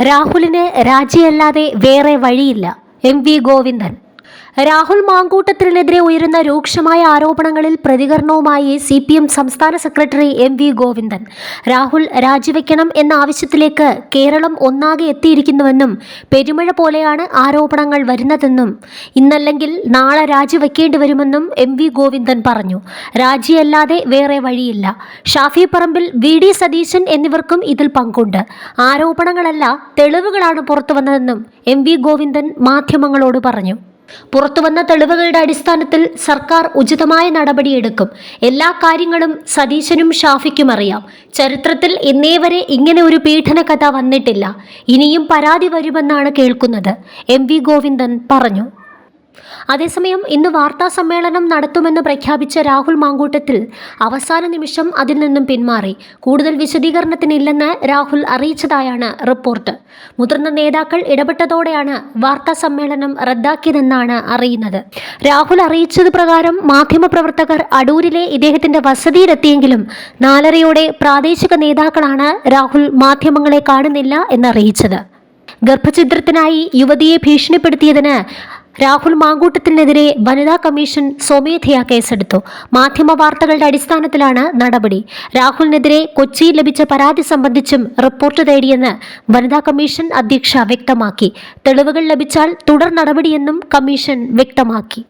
രാഹുലിന് രാജിയല്ലാതെ വേറെ വഴിയില്ല. M V Govindan. രാഹുൽ മാങ്കൂട്ടത്തിനെതിരെ ഉയരുന്ന രൂക്ഷമായ ആരോപണങ്ങളിൽ പ്രതികരണവുമായി സി പി എം സംസ്ഥാന secretary M V Govindan. Rahul രാജിവെക്കണം എന്ന ആവശ്യത്തിലേക്ക് കേരളം ഒന്നാകെ എത്തിയിരിക്കുന്നുവെന്നും പെരുമഴ പോലെയാണ് ആരോപണങ്ങൾ വരുന്നതെന്നും ഇന്നല്ലെങ്കിൽ നാളെ രാജിവെക്കേണ്ടി വരുമെന്നും എം വി ഗോവിന്ദൻ പറഞ്ഞു. രാജിയല്ലാതെ വേറെ വഴിയില്ല. ഷാഫി പറമ്പിൽ വി ഡി സതീശൻ എന്നിവർക്കും ഇതിൽ പങ്കുണ്ട്. ആരോപണങ്ങളല്ല തെളിവുകളാണ് പുറത്തുവന്നതെന്നും എം വി ഗോവിന്ദൻ മാധ്യമങ്ങളോട് പറഞ്ഞു. പുറത്തുവന്ന തെളിവുകളുടെ അടിസ്ഥാനത്തിൽ സർക്കാർ ഉചിതമായ നടപടിയെടുക്കും. എല്ലാ കാര്യങ്ങളും സതീശനും ഷാഫിക്കും അറിയാം. ചരിത്രത്തിൽ ഇന്നേ വരെ ഇങ്ങനെ ഒരു പീഡന കഥ വന്നിട്ടില്ല. ഇനിയും പരാതി വരുമെന്നാണ് കേൾക്കുന്നത്. എം വി ഗോവിന്ദൻ പറഞ്ഞു. അതേസമയം ഇന്ന് വാർത്താ സമ്മേളനം നടത്തുമെന്ന് പ്രഖ്യാപിച്ച രാഹുൽ മാങ്കൂട്ടത്തിൽ അവസാന നിമിഷം അതിൽ നിന്നും പിന്മാറി. കൂടുതൽ വിശദീകരണത്തിനില്ലെന്ന് രാഹുൽ അറിയിച്ചതായാണ് റിപ്പോർട്ട്. മുതിർന്ന നേതാക്കൾ ഇടപെട്ടതോടെയാണ് വാർത്താ സമ്മേളനം റദ്ദാക്കിയതെന്നാണ് അറിയുന്നത്. രാഹുൽ അറിയിച്ചത് പ്രകാരം മാധ്യമപ്രവർത്തകർ അടൂരിലെ ഇദ്ദേഹത്തിന്റെ വസതിയിലെത്തിയെങ്കിലും നാലരയോടെ പ്രാദേശിക നേതാക്കളാണ് രാഹുൽ മാധ്യമങ്ങളെ കാണുന്നില്ല എന്നറിയിച്ചത്. ഗർഭഛിദ്രത്തിനായി യുവതിയെ ഭീഷണിപ്പെടുത്തിയതിന് രാഹുൽ മാങ്കൂട്ടത്തിനെതിരെ വനിതാ കമ്മീഷൻ സ്വമേധയാ കേസെടുത്തു. മാധ്യമ വാർത്തകളുടെ അടിസ്ഥാനത്തിലാണ് നടപടി. രാഹുലിനെതിരെ കൊച്ചിയിൽ ലഭിച്ച പരാതി സംബന്ധിച്ചും റിപ്പോർട്ട് തേടിയെന്ന് വനിതാ കമ്മീഷൻ അധ്യക്ഷ വ്യക്തമാക്കി. തെളിവുകൾ ലഭിച്ചാൽ തുടർ നടപടിയെന്നും കമ്മീഷൻ വ്യക്തമാക്കി.